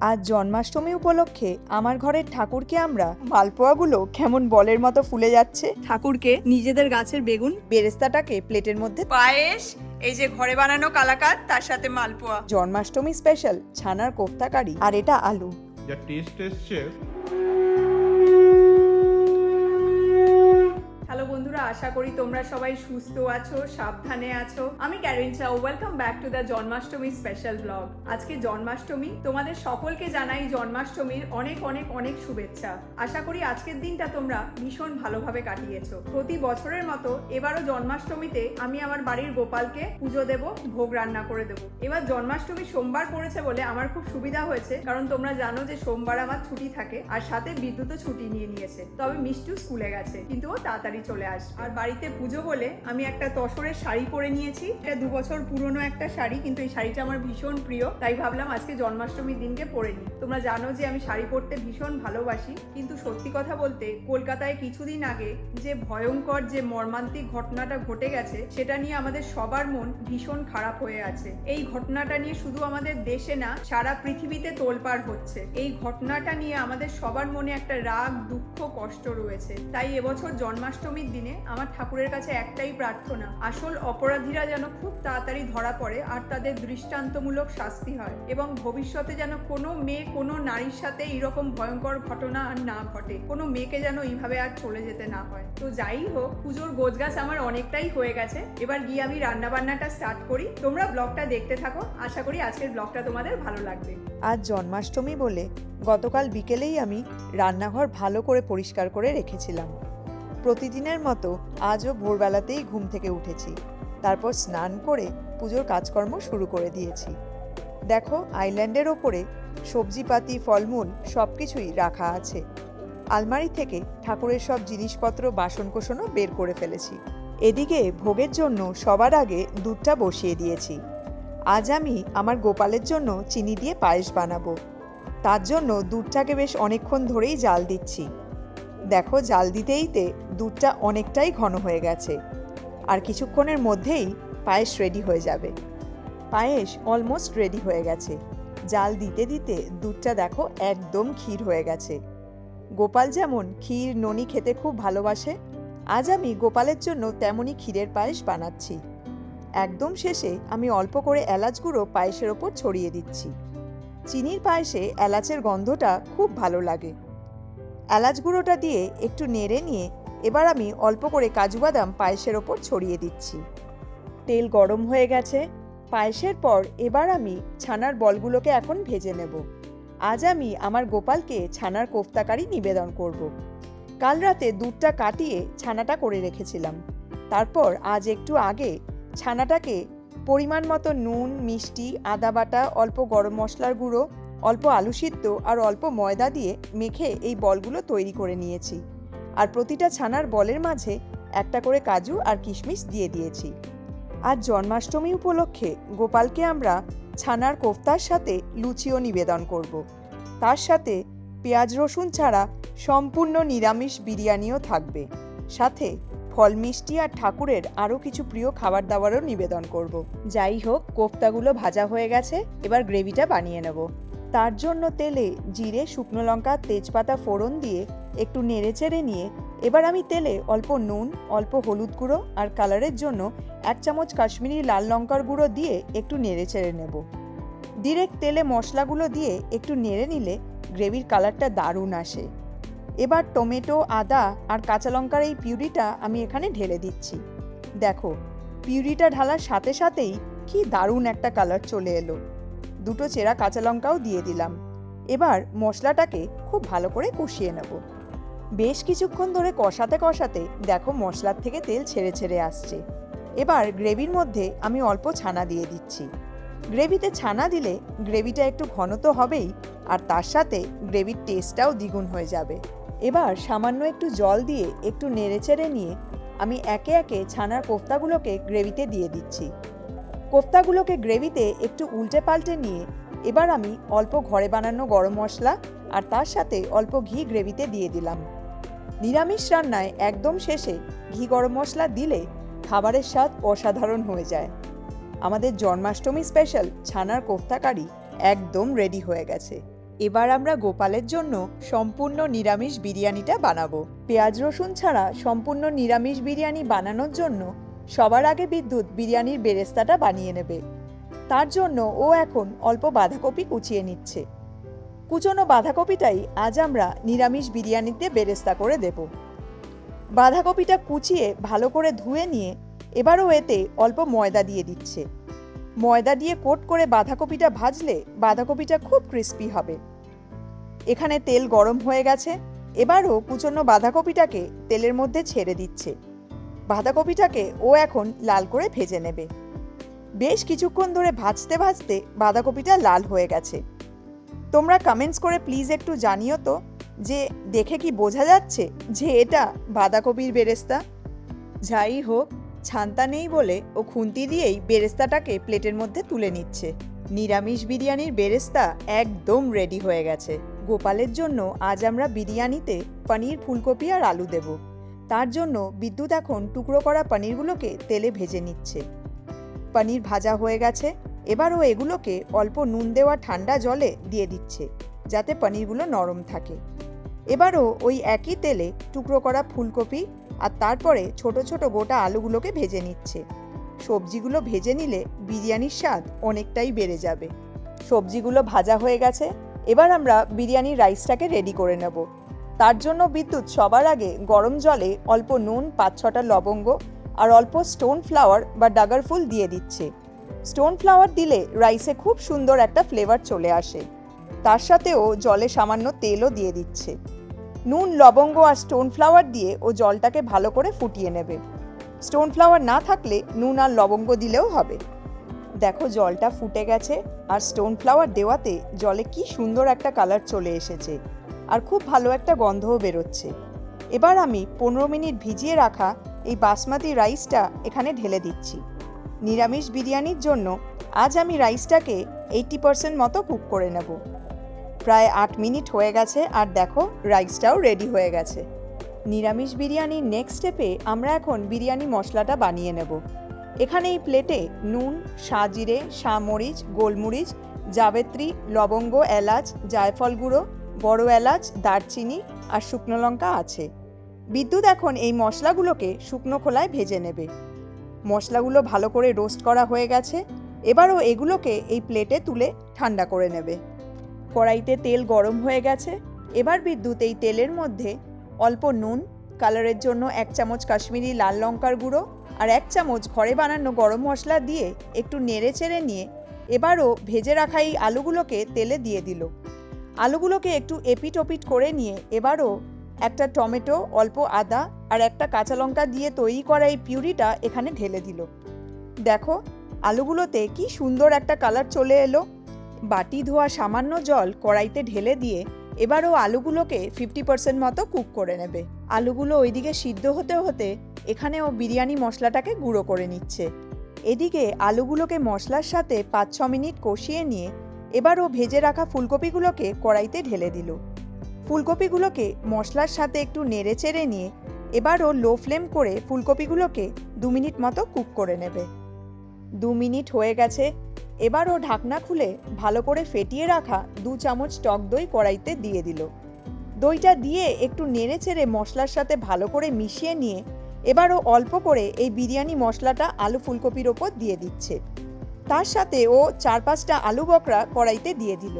আজ জন্মাষ্টমী উপলক্ষে আমার ঘরের ঠাকুরকে আমরা মালপোয়াগুলো কেমন বলের মতো ফুলে যাচ্ছে। ঠাকুরকে নিজেদের গাছের বেগুন বেরেস্তাটাকে প্লেটের মধ্যে পায়েস এই যে ঘরে বানানো কালাকাত তার সাথে মালপোয়া। জন্মাষ্টমী স্পেশাল ছানার কোফতা কারি আর এটা আলু। যা টেস্ট এসছে বন্ধুরা, আশা করি তোমরা সবাই সুস্থ আছো, সাবধানে আছো। আমি ক্যারিন চাও welcome back to the Janmashtami special blog আজকে জন্মাষ্টমী, তোমাদের সকলকে জানাই জন্মাষ্টমীর অনেক অনেক অনেক শুভেচ্ছা। আশা করি আজকের দিনটা তোমরা ভীষণ ভালোভাবে কাটিয়েছো। প্রতি বছরের মতো এবারও জন্মাষ্টমীতে আমি আমার বাড়ির গোপালকে পুজো দেব, ভোগ রান্না করে দেব। এবার জন্মাষ্টমী সোমবার পড়েছে বলে আমার খুব সুবিধা হয়েছে, কারণ তোমরা জানো যে সোমবার আমার ছুটি থাকে, আর সাথে বিদ্যুৎও ছুটি নিয়ে নিয়েছে। তবে মিষ্টু স্কুলে গেছে, কিন্তু ও তাড়াতাড়ি চলে আর বাড়িতে পুজো বলে আমি একটা তসরের শাড়ি পরে নিয়েছি। এটা দু বছর পুরনো একটা শাড়ি, কিন্তু এই শাড়িটা আমার ভীষণ প্রিয়। তাই ভাবলাম আজকে জন্মাষ্টমীর দিনকে পরে নিই। তোমরা জানো যে আমি শাড়ি পরতে ভীষণ ভালোবাসি, কিন্তু সত্যি কথা বলতে কলকাতায় কিছুদিন আগে যে ভয়ঙ্কর যে মর্মান্তিক ঘটনাটা ঘটে গেছে, সেটা নিয়ে আমাদের সবার মন ভীষণ খারাপ হয়ে আছে। এই ঘটনাটা নিয়ে শুধু আমাদের দেশে না, সারা পৃথিবীতে তোলপাড় হচ্ছে। এই ঘটনাটা নিয়ে আমাদের সবার মনে একটা রাগ, দুঃখ, কষ্ট রয়েছে। তাই এবছর জন্মাষ্টমীর দিনে আমার ঠাকুরের কাছে একটাই প্রার্থনা, আসল অপরাধীরা যেন খুব তাড়াতাড়ি ধরা পড়ে আর তাদের দৃষ্টান্তমূলক শাস্তি হয় এবং ভবিষ্যতে যেন কোনো মেয়ে কোনো নারীর সাথে এইরকম ভয়ঙ্কর ঘটনা আর না ঘটে, কোনো মেয়েকে যেন এইভাবে আর চলে যেতে না হয়। তো যাই হোক, পুজোর গোছগাছ আমার অনেকটাই হয়ে গেছে, এবার গিয়ে আমি রান্নাবান্নাটা স্টার্ট করি। তোমরা ব্লগটা দেখতে থাকো, আশা করি আজকের ব্লগটা তোমাদের ভালো লাগবে। আজ জন্মাষ্টমী বলে গতকাল বিকেলেই আমি রান্নাঘর ভালো করে পরিষ্কার করে রেখেছিলাম। প্রতিদিনের মতো আজও ভোরবেলাতেই ঘুম থেকে উঠেছি। তারপর স্নান করে পুজোর কাজকর্ম শুরু করে দিয়েছি। দেখো, আইল্যান্ডের ওপরে সবজিপাতি, ফলমূল সব কিছুই রাখা আছে। আলমারি থেকে ঠাকুরের সব জিনিসপত্র, বাসনকোসনও বের করে ফেলেছি। এদিকে ভোগের জন্য সবার আগে দুধটা বসিয়ে দিয়েছি। আজ আমি আমার গোপালের জন্য চিনি দিয়ে পায়েস বানাবো। তার জন্য দুধটাকে বেশ অনেকক্ষণ ধরেই জাল দিচ্ছি। দেখো জাল দিতেই দিতেইতে দুধটা অনেকটাই ঘন হয়ে গেছে। আর কিছুক্ষণের মধ্যেই পায়েস রেডি হয়ে যাবে। পায়েস অলমোস্ট রেডি হয়ে গেছে। জাল দিতে দিতে দুধটা দেখো একদম ক্ষীর হয়ে গেছে। গোপাল যেমন ক্ষীর, ননি খেতে খুব ভালোবাসে, আজ আমি গোপালের জন্য তেমনই ক্ষীরের পায়েস বানাচ্ছি। একদম শেষে আমি অল্প করে এলাচ গুঁড়ো পায়েসের ওপর ছড়িয়ে দিচ্ছি। চিনির পায়েসে এলাচের গন্ধটা খুব ভালো লাগে। এলাচ গুঁড়োটা দিয়ে একটু নেড়ে নিয়ে এবার আমি অল্প করে কাজু বাদাম পায়েসের ওপর ছড়িয়ে দিচ্ছি। তেল গরম হয়ে গেছে। পায়েসের পর এবার আমি ছানার বলগুলোকে এখন ভেজে নেব। আজ আমি আমার গোপালকে ছানার কোফতাকারি নিবেদন করব। কাল রাতে দুধটা কাটিয়ে ছানাটা করে রেখেছিলাম। তারপর আজ একটু আগে ছানাটাকে পরিমাণ মতো নুন, মিষ্টি, আদা বাটা, অল্প গরম মশলার গুঁড়ো অল্প আলু সিদ্ধ আর অল্প ময়দা দিয়ে মেখে এই বলগুলো তৈরি করে নিয়েছি। আর প্রতিটা ছানার বলের মাঝে একটা করে কাজু আর কিশমিশ দিয়ে দিয়েছি। আর জন্মাষ্টমী উপলক্ষে গোপালকে আমরা ছানার কোফতার সাথে লুচিও নিবেদন করব। তার সাথে পেঁয়াজ রসুন ছাড়া সম্পূর্ণ নিরামিষ বিরিয়ানিও থাকবে। সাথে ফল মিষ্টি আর ঠাকুরের আরও কিছু প্রিয় খাবার দাবারও নিবেদন করব। যাই হোক, কোফতাগুলো ভাজা হয়ে গেছে, এবার গ্রেভিটা বানিয়ে নেব। তার জন্য তেলে জিরে, শুকনো লঙ্কা, তেজপাতা ফোড়ন দিয়ে একটু নেড়ে চেড়ে নিয়ে এবার আমি তেলে অল্প নুন, অল্প হলুদ গুঁড়ো আর কালারের জন্য এক চামচ কাশ্মীরি লাল লঙ্কার গুঁড়ো দিয়ে একটু নেড়ে চেড়ে নেব। ডিরেক্ট তেলে মশলাগুলো দিয়ে একটু নেড়ে নিলে গ্রেভির কালারটা দারুণ আসে। এবার টমেটো, আদা আর কাঁচা লঙ্কার এই পিউরিটা আমি এখানে ঢেলে দিচ্ছি। দেখো, পিউরিটা ঢালার সাথে সাথেই কি দারুণ একটা কালার চলে এলো। দুটো চেরা কাঁচা লঙ্কাও দিয়ে দিলাম। এবার মশলাটাকে খুব ভালো করে কষিয়ে নেব। বেশ কিছুক্ষণ ধরে কষাতে কষাতে দেখো মশলার থেকে তেল ছেড়ে ছেড়ে আসছে। এবার গ্রেভির মধ্যে আমি অল্প ছানা দিয়ে দিচ্ছি। গ্রেভিতে ছানা দিলে গ্রেভিটা একটু ঘন তো হবেই, আর তার সাথে গ্রেভির টেস্টটাও দ্বিগুণ হয়ে যাবে। এবার সামান্য একটু জল দিয়ে একটু নেড়েচেড়ে নিয়ে আমি একে একে ছানার কোফতাগুলোকে গ্রেভিতে দিয়ে দিচ্ছি। কোফতাগুলোকে গ্রেভিতে একটু উল্টে পাল্টে নিয়ে এবার আমি অল্প ঘরে বানানো গরম মশলা আর তার সাথে অল্প ঘি গ্রেভিতে দিয়ে দিলাম। নিরামিষ রান্নায় একদম শেষে ঘি গরম মশলা দিলে খাবারের স্বাদ অসাধারণ হয়ে যায়। আমাদের জন্মাষ্টমী স্পেশাল ছানার কোফতা কারি একদম রেডি হয়ে গেছে। এবার আমরা গোপালের জন্য সম্পূর্ণ নিরামিষ বিরিয়ানিটা বানাবো। পেঁয়াজ রসুন ছাড়া সম্পূর্ণ নিরামিষ বিরিয়ানি বানানোর জন্য সবার আগে বিদ্যুৎ বিরিয়ানির বেরেস্তাটা বানিয়ে নেবে। তার জন্য ও এখন অল্প বাঁধাকপি কুচিয়ে নিচ্ছে। কুচনো বাঁধাকপিটাই আজ আমরা নিরামিষ বিরিয়ানিতে বেরেস্তা করে দেব। বাঁধাকপিটা কুচিয়ে ভালো করে ধুয়ে নিয়ে এবারও এতে অল্প ময়দা দিয়ে দিচ্ছে। ময়দা দিয়ে কোট করে বাঁধাকপিটা ভাজলে বাঁধাকপিটা খুব ক্রিস্পি হবে। এখানে তেল গরম হয়ে গেছে। এবারও কুচনো বাঁধাকপিটাকে তেলের মধ্যে ছেড়ে দিচ্ছে। বাঁধাকপিটাকে ও এখন লাল করে ভেজে নেবে। বেশ কিছুক্ষণ ধরে ভাজতে ভাজতে বাঁধাকপিটা লাল হয়ে গেছে। তোমরা কমেন্টস করে প্লিজ একটু জানিও তো যে দেখে কি বোঝা যাচ্ছে যে এটা বাঁধাকপির বেরেস্তা। যাই হোক, ছান্তা নেই বলে ও খুন্তি দিয়েই বেরেস্তাটাকে প্লেটের মধ্যে তুলে নিচ্ছে। নিরামিষ বিরিয়ানির বেরেস্তা একদম রেডি হয়ে গেছে। গোপালের জন্য আজ আমরা বিরিয়ানিতে পনির ফুলকপি আর আলু দেব। তার জন্য বিদ্যুৎ এখন টুকরো করা পনিরগুলোকে তেলে ভেজে নিচ্ছে। পনির ভাজা হয়ে গেছে, এবার ও এগুলোকে অল্প নুন দেওয়া ঠান্ডা জলে দিয়ে দিচ্ছে, যাতে পনিরগুলো নরম থাকে। এবারও ওই একই তেলে টুকরো করা ফুলকপি আর তারপরে ছোট ছোট গোটা আলুগুলোকে ভেজে নিচ্ছে। সবজিগুলো ভেজে নিলে বিরিয়ানির স্বাদ অনেকটাই বেড়ে যাবে। সবজিগুলো ভাজা হয়ে গেছে, এবার আমরা বিরিয়ানির রাইসটাকে রেডি করে নেব। তার জন্য বিদ্যুৎ সবার আগে গরম জলে অল্প নুন, পাঁচ ছটা লবঙ্গ আর অল্প স্টোন ফ্লাওয়ার বা ডাগার ফুল দিয়ে দিচ্ছে। স্টোন ফ্লাওয়ার দিলে রাইসে খুব সুন্দর একটা ফ্লেভার চলে আসে। তার সাথেও জলে সামান্য তেলও দিয়ে দিচ্ছে। নুন, লবঙ্গ আর স্টোন ফ্লাওয়ার দিয়ে ও জলটাকে ভালো করে ফুটিয়ে নেবে। স্টোন ফ্লাওয়ার না থাকলে নুন আর লবঙ্গ দিলেও হবে। দেখো জলটা ফুটে গেছে আর স্টোন ফ্লাওয়ার দেওয়াতে জলে কি সুন্দর একটা কালার চলে এসেছে। আর খুব ভালো একটা গন্ধও বেরোচ্ছে। এবার আমি পনেরো মিনিট ভিজিয়ে রাখা এই বাসমতি রাইসটা এখানে ঢেলে দিচ্ছি। নিরামিষ বিরিয়ানির জন্য আজ আমি রাইসটাকে এইটি পার্সেন্ট মতো কুক করে নেব। প্রায় আট মিনিট হয়ে গেছে আর দেখো রাইসটাও রেডি হয়ে গেছে। নিরামিষ বিরিয়ানির নেক্সট স্টেপে আমরা এখন বিরিয়ানি মশলাটা বানিয়ে নেব। এখানে এই প্লেটে নুন, সাজিরে সামরিচ গোলমরিচ, জাবেত্রী, লবঙ্গ, এলাচ, জায়ফল গুঁড়ো বড় এলাচ, দারচিনি আর শুকনো লঙ্কা আছে। বিদ্যুৎ এখন এই মশলাগুলোকে শুকনো খোলায় ভেজে নেবে। মশলাগুলো ভালো করে রোস্ট করা হয়ে গেছে। এবারও এগুলোকে এই প্লেটে তুলে ঠান্ডা করে নেবে। কড়াইতে তেল গরম হয়ে গেছে। এবার বিদ্যুৎ এই তেলের মধ্যে অল্প নুন, কালারের জন্য এক চামচ কাশ্মীরি লাল লঙ্কার গুঁড়ো আর এক চামচ ঘরে বানানো গরম মশলা দিয়ে একটু নেড়ে চেড়ে নিয়ে এবারও ভেজে রাখা এই আলুগুলোকে তেলে দিয়ে দিল। আলুগুলোকে একটু এপিট ওপিট করে নিয়ে এবারও একটা টমেটো, অল্প আদা আর একটা কাঁচা লঙ্কা দিয়ে তৈরি করা এই পিউরিটা এখানে ঢেলে দিল। দেখো, আলুগুলোতে কি সুন্দর একটা কালার চলে এলো। বাটি ধোয়া সামান্য জল কড়াইতে ঢেলে দিয়ে এবারও আলুগুলোকে ফিফটি পার্সেন্ট মতো কুক করে নেবে। আলুগুলো ওইদিকে সিদ্ধ হতে হতে এখানেও বিরিয়ানি মশলাটাকে গুঁড়ো করে নিচ্ছে। এদিকে আলুগুলোকে মশলার সাথে পাঁচ ছ মিনিট কষিয়ে নিয়ে এবারও ভেজে রাখা ফুলকপিগুলোকে কড়াইতে ঢেলে দিল। ফুলকপিগুলোকে মশলার সাথে একটু নেড়ে চেড়ে নিয়ে এবারও লো ফ্লেম করে ফুলকপিগুলোকে দু মিনিট মতো কুক করে নেবে। দু মিনিট হয়ে গেছে, এবারও ঢাকনা খুলে ভালো করে ফেটিয়ে রাখা দু চামচ টক দই কড়াইতে দিয়ে দিল। দইটা দিয়ে একটু নেড়ে চেড়ে মশলার সাথে ভালো করে মিশিয়ে নিয়ে এবারও অল্প করে এই বিরিয়ানি মশলাটা আলু ফুলকপির ওপর দিয়ে দিচ্ছে। তার সাথে ও চার পাঁচটা আলু বকরা কড়াইতে দিয়ে দিল।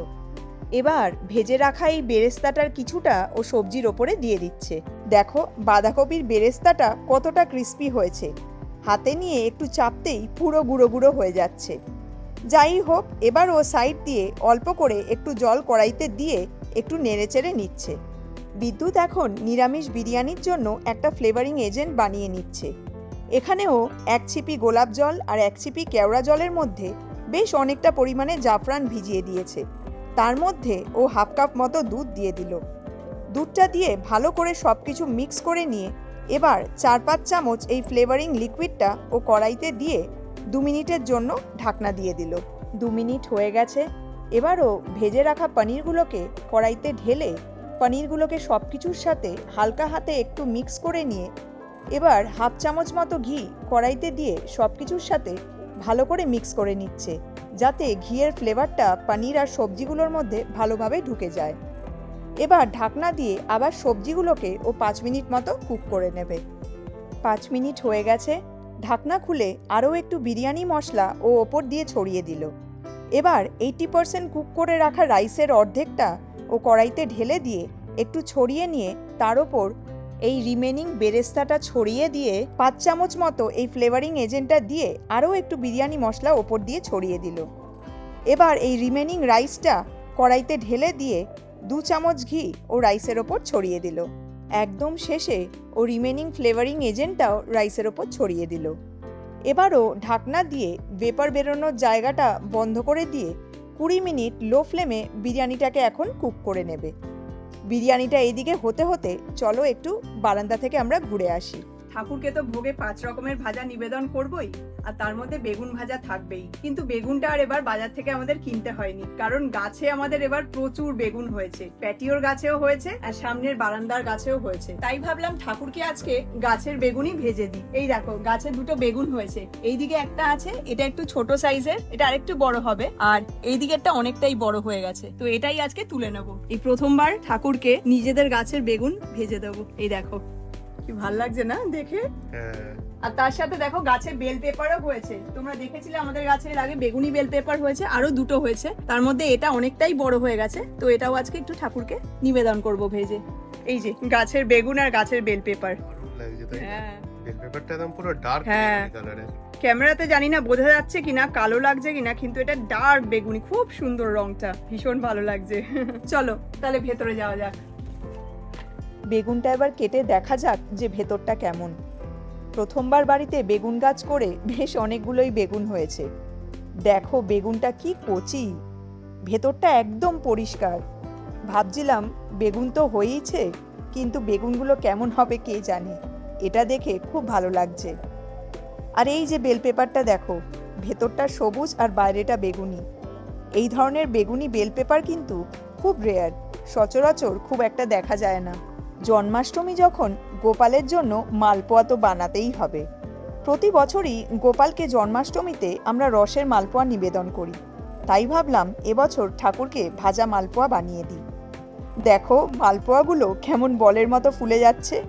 এবার ভেজে রাখা এই বেরেস্তাটার কিছুটা ও সবজির ওপরে দিয়ে দিচ্ছে। দেখো, বাঁধাকপির বেরেস্তাটা কতটা ক্রিস্পি হয়েছে। হাতে নিয়ে একটু চাপতেই পুরো গুঁড়ো গুঁড়ো হয়ে যাচ্ছে। যাই হোক, এবার ও সাইড দিয়ে অল্প করে একটু জল কড়াইতে দিয়ে একটু নেড়েচেড়ে নিচ্ছে। বিদ্যুৎ এখন নিরামিষ বিরিয়ানির জন্য একটা ফ্লেভারিং এজেন্ট বানিয়ে নিচ্ছে। এখানেও এক ছিপি গোলাপ জল আর এক ছিপি কেওড়া জলের মধ্যে বেশ অনেকটা পরিমাণে জাফরান ভিজিয়ে দিয়েছে। তার মধ্যে ও হাফ কাপ মতো দুধ দিয়ে দিল। দুধটা দিয়ে ভালো করে সব কিছু মিক্স করে নিয়ে এবার চার পাঁচ চামচ এই ফ্লেভারিং লিকুইডটা ও কড়াইতে দিয়ে দু মিনিটের জন্য ঢাকনা দিয়ে দিল। দু মিনিট হয়ে গেছে। এবারও ভেজে রাখা পনিরগুলোকে কড়াইতে ঢেলে পনিরগুলোকে সব কিছুর সাথে হালকা হাতে একটু মিক্স করে নিয়ে এবার হাফ চামচ মতো ঘি কড়াইতে দিয়ে সব কিছুর সাথে ভালো করে মিক্স করে নিচ্ছে, যাতে ঘিয়ের ফ্লেভারটা পনির আর সবজিগুলোর মধ্যে ভালোভাবে ঢুকে যায়। এবার ঢাকনা দিয়ে আবার সবজিগুলোকে ও পাঁচ মিনিট মতো কুক করে নেবে। পাঁচ মিনিট হয়ে গেছে, ঢাকনা খুলে আরও একটু বিরিয়ানি মশলা ও ওপর দিয়ে ছড়িয়ে দিল। এবার এইটি পার্সেন্ট কুক করে রাখা রাইসের অর্ধেকটা ও কড়াইতে ঢেলে দিয়ে একটু ছড়িয়ে নিয়ে তার ওপর এই রিমেনিং বেরেস্তাটা ছড়িয়ে দিয়ে পাঁচ চামচ মতো এই ফ্লেভারিং এজেন্টটা দিয়ে আরও একটু বিরিয়ানি মশলা ওপর দিয়ে ছড়িয়ে দিল। এবার এই রিমেনিং রাইসটা কড়াইতে ঢেলে দিয়ে দু চামচ ঘি ও রাইসের ওপর ছড়িয়ে দিল। একদম শেষে ও রিমেনিং ফ্লেভারিং এজেন্টটাও রাইসের ওপর ছড়িয়ে দিল। এবারও ঢাকনা দিয়ে বেপার বেরোনোর জায়গাটা বন্ধ করে দিয়ে কুড়ি মিনিট লো ফ্লেমে বিরিয়ানিটাকে এখন কুক করে নেবে। বিরিয়ানিটা এইদিকে হতে হতে চলো একটু বারান্দা থেকে আমরা ঘুরে আসি। ঠাকুরকে তো ভোগে পাঁচ রকমের ভাজা নিবেদন করবই, আর তার মধ্যে বেগুন ভাজা থাকবেই। কিন্তু বেগুনটা আর এবার বাজার থেকে আমাদের কিনতে হয়নি, কারণ গাছে আমাদের এবার প্রচুর বেগুন হয়েছে। প্যাটিওর গাছেও হয়েছে, আর সামনের বারান্দার গাছেও হয়েছে। তাই ভাবলাম ঠাকুরকে আজকে গাছের বেগুনই ভেজে দিই। এই দেখো, গাছে দুটো বেগুন হয়েছে। এইদিকে একটা আছে, এটা একটু ছোট সাইজের, এটা আরেকটু বড় হবে, আর এই দিকেরটা অনেকটাই বড় হয়ে গেছে। তো এটাই আজকে তুলে নেব। এই প্রথমবার ঠাকুরকে নিজেদের গাছের বেগুন ভেজে দেবো। এই দেখো কি ভালো লাগছে না দেখে? হ্যাঁ। আর তার সাথে দেখো গাছে বেল পেপারও হয়েছে। তোমরা দেখেছিলে আমাদের গাছে আগে বেগুনি বেল পেপার হয়েছে আরও দুটো হয়েছে। তার মধ্যে এটা অনেকটাই বড় হয়ে গেছে। তো এটাও আজকে একটু ঠাকুরকে নিবেদন করব ভেজে। এই যে গাছের বেগুন আর গাছের বেল পেপার। হ্যাঁ। পেপারটা একদম পুরো ডার্ক হ্যাঁ। কালারের ক্যামেরাতে জানি না বোঝা যাচ্ছে কিনা কালো লাগছে কিনা কিন্তু এটা ডার্ক বেগুনি। খুব সুন্দর রংটা। ভীষণ ভালো লাগছে। চলো তাহলে ভেতরে যাওয়া যাক। বেগুনটা এবার কেটে দেখা যাক যে ভেতরটা কেমন। প্রথমবার বাড়িতে বেগুন গাছ করে বেশ অনেকগুলোই বেগুন হয়েছে। দেখো বেগুনটা কি কচি। ভেতরটা একদম পরিষ্কার। ভাবছিলাম বেগুন তো হয়েইছে, কিন্তু বেগুনগুলো কেমন হবে কে জানে। এটা দেখে খুব ভালো লাগছে। আর এই যে বেল পেপারটা দেখো, ভেতরটা সবুজ আর বাইরেটা বেগুনি। এই ধরনের বেগুনি বেল পেপার কিন্তু খুব রেয়ার সচরাচর খুব একটা দেখা যায় না। জন্মাষ্টমী যখন গোপালের জন্য মালপোয়া তো বানাতেই হবে। প্রতি বছরই গোপালকে জন্মাষ্টমীতে আমরা রসের মালপোয়া নিবেদন করি। তাই ভাবলাম এবছর ঠাকুরকে ভাজা মালপোয়া বানিয়ে দিই। দেখো মালপোয়াগুলো কেমন বলের মতো ফুলে যাচ্ছে।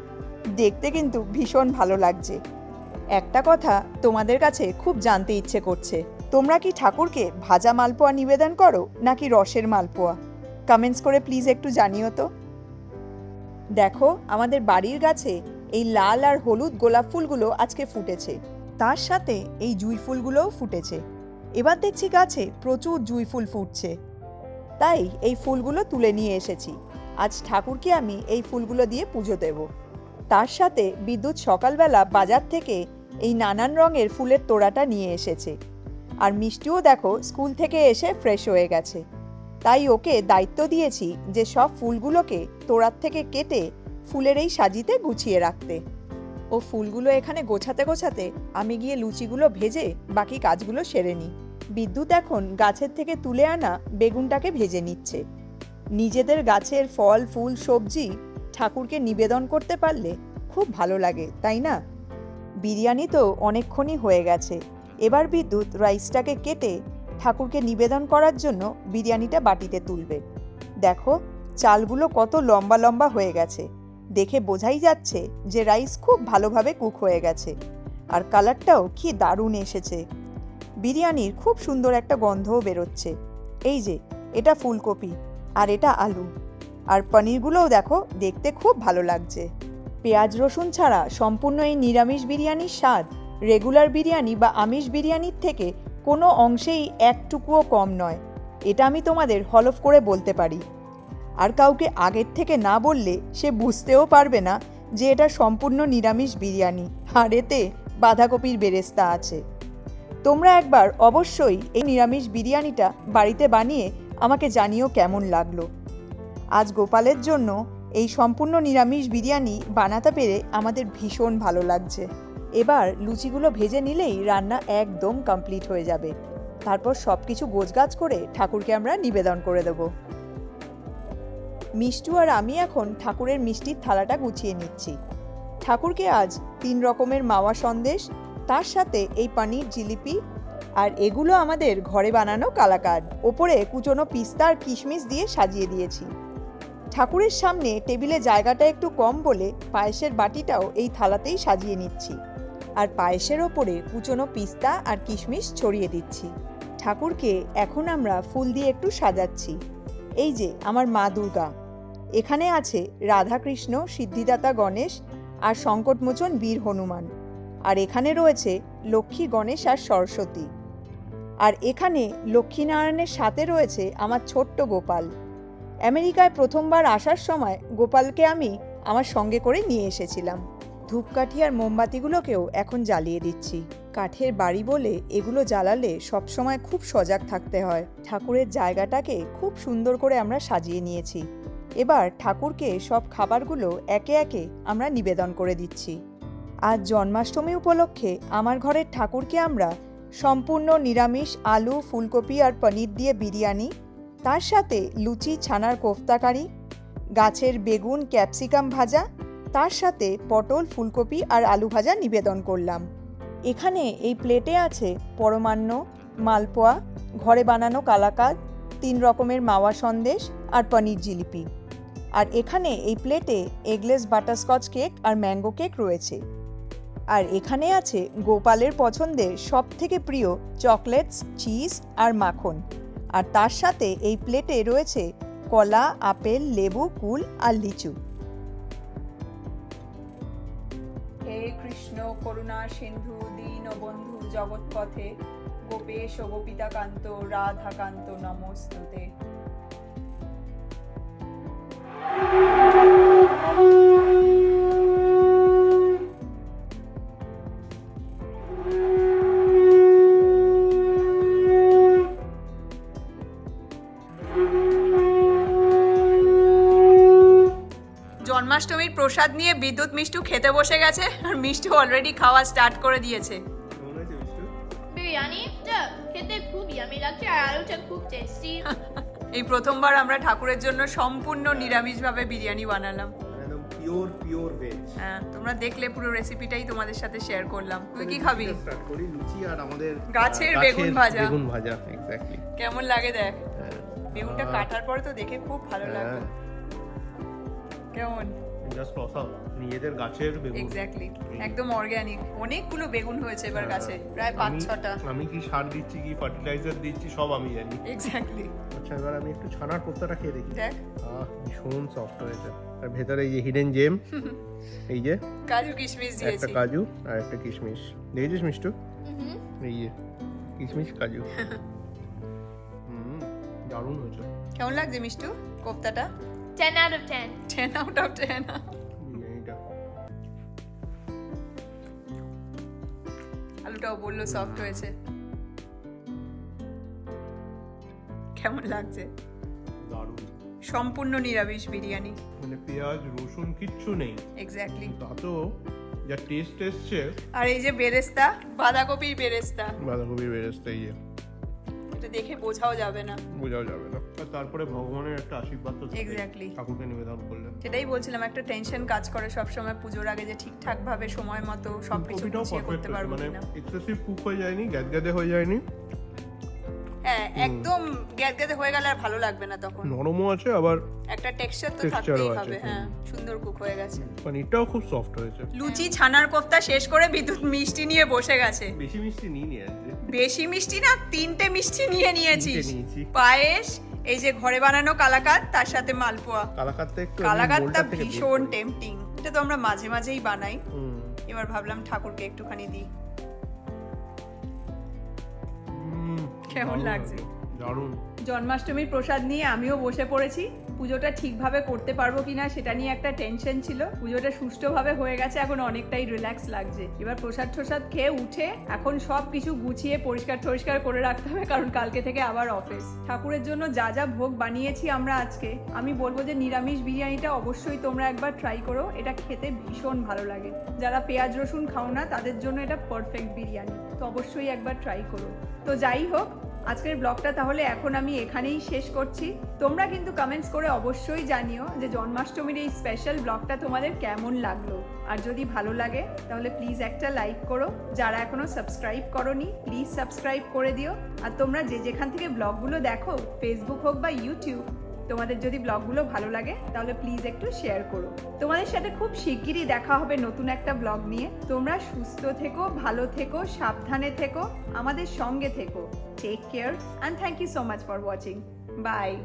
দেখতে কিন্তু ভীষণ ভালো লাগছে। একটা কথা তোমাদের কাছে খুব জানতে ইচ্ছে করছে। তোমরা কি ঠাকুরকে ভাজা মালপোয়া নিবেদন করো নাকি রসের মালপোয়া? কমেন্টস করে প্লিজ একটু জানিও তো। দেখো, আমাদের বাড়ির গাছে এই লাল আর হলুদ গোলাপ ফুলগুলো আজকে ফুটেছে। তার সাথে এই জুই ফুলগুলোও ফুটেছে। এবার দেখছি গাছে প্রচুর জুই ফুল ফুটছে। তাই এই ফুলগুলো তুলে নিয়ে এসেছি। আজ ঠাকুরকে আমি এই ফুলগুলো দিয়ে পুজো দেব। তার সাথে বিদ্যুৎ সকালবেলা বাজার থেকে এই নানান রঙের ফুলের তোড়াটা নিয়ে এসেছে। আর মিষ্টিও দেখো, স্কুল থেকে এসে ফ্রেশ হয়ে গেছে। তাই ওকে দায়িত্ব দিয়েছি যে সব ফুলগুলোকে তোড়ার থেকে কেটে ফুলের এই সাজিতে গুছিয়ে রাখতে। ও ফুলগুলো এখানে গোছাতে গোছাতে আমি গিয়ে লুচিগুলো ভেজে বাকি কাজগুলো সেরে নিই। বিদ্যুৎ এখন গাছের থেকে তুলে আনা বেগুনটাকে ভেজে নিচ্ছে। নিজেদের গাছের ফল, ফুল, সবজি ঠাকুরকে নিবেদন করতে পারলে খুব ভালো লাগে, তাই না? বিরিয়ানি তো অনেকক্ষণই হয়ে গেছে। এবার বিদ্যুৎ রাইসটাকে কেটে ঠাকুরকে নিবেদন করার জন্য বিরিয়ানিটা বাটিতে তুলবে। দেখো, চালগুলো কত লম্বা লম্বা হয়ে গেছে। দেখে বোঝাই যাচ্ছে যে রাইস খুব ভালোভাবে কুক হয়ে গেছে। আর কালারটাও কি দারুণ এসেছে। বিরিয়ানির খুব সুন্দর একটা গন্ধও বেরোচ্ছে। এই যে, এটা ফুলকপি আর এটা আলু। আর পনিরগুলোও দেখো, দেখতে খুব ভালো লাগছে। পেঁয়াজ রসুন ছাড়া সম্পূর্ণ এই নিরামিষ বিরিয়ানির স্বাদ, রেগুলার বিরিয়ানি বা আমিষ বিরিয়ানির থেকে কোনো অংশেই একটুকুও কম নয়। এটা আমি তোমাদের হলফ করে বলতে পারি। আর কাউকে আগের থেকে না বললে সে বুঝতেও পারবে না যে এটা সম্পূর্ণ নিরামিষ বিরিয়ানি। আর এতে বাঁধাকপির বেরেস্তা আছে। তোমরা একবার অবশ্যই এই নিরামিষ বিরিয়ানিটা বাড়িতে বানিয়ে আমাকে জানিও কেমন লাগল। আজ গোপালের জন্য এই সম্পূর্ণ নিরামিষ বিরিয়ানি বানাতে পেরে আমাদের ভীষণ ভালো লাগছে। এবার লুচিগুলো ভেজে নিলেই রান্না একদম কমপ্লিট হয়ে যাবে। তারপর সব কিছু গোছগাছ করে ঠাকুরকে আমরা নিবেদন করে দেবো। মিষ্টু আর আমি এখন ঠাকুরের মিষ্টির থালাটা গুছিয়ে নিচ্ছি। ঠাকুরকে আজ তিন রকমের মাওয়া সন্দেশ, তার সাথে এই পানির, জিলিপি আর এগুলো আমাদের ঘরে বানানো কালাকাদ ওপরে কুচনো পিস্তা আর কিশমিশ দিয়ে সাজিয়ে দিয়েছি। ঠাকুরের সামনে টেবিলে জায়গাটা একটু কম বলে পায়েসের বাটিটাও এই থালাতেই সাজিয়ে নিচ্ছি। আর পায়েসের ওপরে কুচনো পিস্তা আর কিশমিশ ছড়িয়ে দিচ্ছি। ঠাকুরকে এখন আমরা ফুল দিয়ে একটু সাজাচ্ছি। এই যে আমার মা দুর্গা। এখানে আছে রাধাকৃষ্ণ, সিদ্ধিদাতা গণেশ আর সংকটমোচন বীর হনুমান। আর এখানে রয়েছে লক্ষ্মী গণেশ আর সরস্বতী। আর এখানে লক্ষ্মীনারায়ণের সাথে রয়েছে আমার ছোট্ট গোপাল। আমেরিকায় প্রথমবার আসার সময় গোপালকে আমি আমার সঙ্গে করে নিয়ে এসেছিলাম। ধূপকাঠি আর মোমবাতিগুলোকেও এখন জ্বালিয়ে দিচ্ছি। কাঠের বাড়ি বলে এগুলো জ্বালালে সবসময় খুব সজাগ থাকতে হয়। ঠাকুরের জায়গাটাকে খুব সুন্দর করে আমরা সাজিয়ে নিয়েছি। এবার ঠাকুরকে সব খাবারগুলো একে একে আমরা নিবেদন করে দিচ্ছি। আজ জন্মাষ্টমী উপলক্ষে আমার ঘরের ঠাকুরকে আমরা সম্পূর্ণ নিরামিষ আলু, ফুলকপি আর পনির দিয়ে বিরিয়ানি, তার সাথে লুচি, ছানার কোফতাকারি, গাছের বেগুন, ক্যাপসিকাম ভাজা তার সাথে পটল, ফুলকপি আর আলু ভাজা নিবেদন করলাম। এখানে এই প্লেটে আছে পরমান্ন, মালপোয়া, ঘরে বানানো কালাকাদ, তিন রকমের মাওয়া সন্দেশ আর পনির জিলিপি। আর এখানে এই প্লেটে এগলেস বাটারস্কচ কেক আর ম্যাঙ্গো কেক রয়েছে। আর এখানে আছে গোপালের পছন্দের সব থেকে প্রিয় চকলেটস, চিজ আর মাখন। আর তার সাথে এই প্লেটে রয়েছে কলা, আপেল, লেবু, কুল আর লিচু। সিন্ধু দীনবন্ধু জগৎপথে। গোপেশ গোপিতা কান্ত রাধা কান্ত নমস্তুতে। প্রসাদ নিয়ে বিদ্যুৎ মিষ্টু খেতে বসে গেছে আর মিষ্টু অলরেডি খাওয়া স্টার্ট করে দিয়েছে। কেমন হয়েছে মিষ্টু? বিরিয়ানিটা খেতে খুব ইয়ামি লাগছে আর আলুটা খুব টেস্টি এই প্রথমবার আমরা ঠাকুরের জন্য সম্পূর্ণ নিরামিষভাবে বিরিয়ানি বানালাম। পিওর পিওর ভেজ হ্যাঁ তোমরা দেখলে পুরো রেসিপিটাই তোমাদের সাথে শেয়ার করলাম। তুই কি খাবি? স্টার্ট করি লুচি আর আমাদের গাছের বেগুন ভাজা। বেগুন ভাজা এক্স্যাক্টলি কেমন লাগে দেখ? হ্যাঁ। বেগুনটা কাটার পরে তো দেখে খুব ভালো লাগল। কেমন? জাস্ট টসআপ নিজেদের গাছের বেগুন। এক্স্যাক্টলি একদম অর্গানিক অনেকগুলো বেগুন হয়েছে এবার হ্যাঁ। গাছে প্রায় পাঁচ ছটা। আমি কি সার দিচ্ছি কি ফার্টিলাইজার দিচ্ছি সব আমি জানি। এক্স্যাক্টলি আচ্ছা এবার আমি একটু ছানার কোপ্তাটা খেয়ে দেখি। দেখ। আহ ভীষণ সফট হয়েছে। আর ভেতরে এই যে হিডেন জেম এই যে কাজু কিশমিশ দিয়েছি। একটা কাজু আর একটা কিশমিশ। দেখেছিস মিষ্টু? এই যে কিশমিশ কাজু। হুম দারুণ হয়েছে। কেমন লাগছে Mishtu কোফতাটা 10 out of 10. 10 out of 10. আলুটাও বলল সফট হয়েছে। কেমন লাগছে? সম্পূর্ণ নিরামিষ বিরিয়ানি। মানে পেঁয়াজ রসুন কিচ্ছু নেই। এক্স্যাক্টলি তাতেও যা টেস্ট এসছে। আর এই যে বেরেস্তা বাঁধাকপির বেরেস্তা। বাঁধাকপির বেরেস্তা ইয়ে। এটা দেখে বোঝাও যাবে না। বোঝাও যাবে না। আর তারপরে ভগবানের একটা আশীর্বাদ তো। Exactly. ঠাকুরকে নিবেদন সেটাই বলছিলাম একটা টেনশন কাজ করে সব সময় পুজোর আগে যে ঠিকঠাক ভাবে সময় মতো কপিটাও গুছিয়ে করতে পারব মানে এক্সেসিভ কুক হয়ে যায়নি গ্যাদগ্যাদে হয়ে যায়নি। হ্যাঁ একদম গ্যাদগ্যাদে হয়ে গেলে আর ভালো লাগবে না তখন। নরমও আছে আবার একটা টেক্সচার তো থাকতেই হবে হ্যাঁ সুন্দর কুক হয়ে গেছে। পনিরটাও খুব সফট হয়েছে। লুচি ছানার কোফতা শেষ করে বিদ্যুৎ মিষ্টি নিয়ে বসে গেছে। বেশি মিষ্টি নিই নি আজকে। বেশি মিষ্টি না তিনটে মিষ্টি নিয়ে নিয়েছি। পায়েস এই যে ঘরে বানানো কালাকাত তার সাথে মালপোয়া। কালাকাতটা একটু কালাকাতটা ভীষণ টেম্পটিং এটা তো আমরা মাঝে মাঝেই বানাই। এবার ভাবলাম ঠাকুরকে একটুখানি দিই। কেমন লাগছে? দারুণ। জন্মাষ্টমীর প্রসাদ নিয়ে আমিও বসে পড়েছি। পুজোটা ঠিকভাবে করতে পারব কিনা সেটা নিয়ে একটা টেনশন ছিল। পুজোটা সুষ্ঠুভাবে হয়ে গেছে, এখন অনেকটাই রিল্যাক্স লাগছে। এবার প্রসাদ টোসাদ খেয়ে উঠে এখন সব কিছু গুছিয়ে পরিষ্কার টরিষ্কার করে রাখতে হবে, কারণ কালকে থেকে আবার অফিস ঠাকুরের জন্য যা যা ভোগ বানিয়েছি আমরা আজকে। আমি বলব যে নিরামিষ বিরিয়ানিটা অবশ্যই তোমরা একবার ট্রাই করো, এটা খেতে ভীষণ ভালো লাগে। যারা পেঁয়াজ রসুন খাও না, তাদের জন্য এটা পারফেক্ট বিরিয়ানি, তো অবশ্যই একবার ট্রাই করো। তো যাই হোক আজকের ব্লগটা তাহলে এখন আমি এখানেই শেষ করছি। তোমরা কিন্তু কমেন্টস করে অবশ্যই জানিও যে জন্মাষ্টমীর এই স্পেশাল ব্লগটা তোমাদের কেমন লাগল। আর যদি ভালো লাগে, তাহলে প্লিজ একটা লাইক করো। যারা এখনও সাবস্ক্রাইব করনি প্লিজ সাবস্ক্রাইব করে দিও। আর তোমরা যে যেখান থেকে ব্লগগুলো দেখো ফেসবুক হোক বা ইউটিউব তোমাদের যদি ব্লগগুলো ভালো লাগে, তাহলে প্লিজ একটু শেয়ার করো। তোমাদের সাথে খুব শিগগিরই দেখা হবে নতুন একটা ব্লগ নিয়ে। তোমরা সুস্থ থেকো, ভালো থেকো, সাবধানে থেকো, আমাদের সঙ্গে থেকো। Take care and thank you so much for watching. Bye.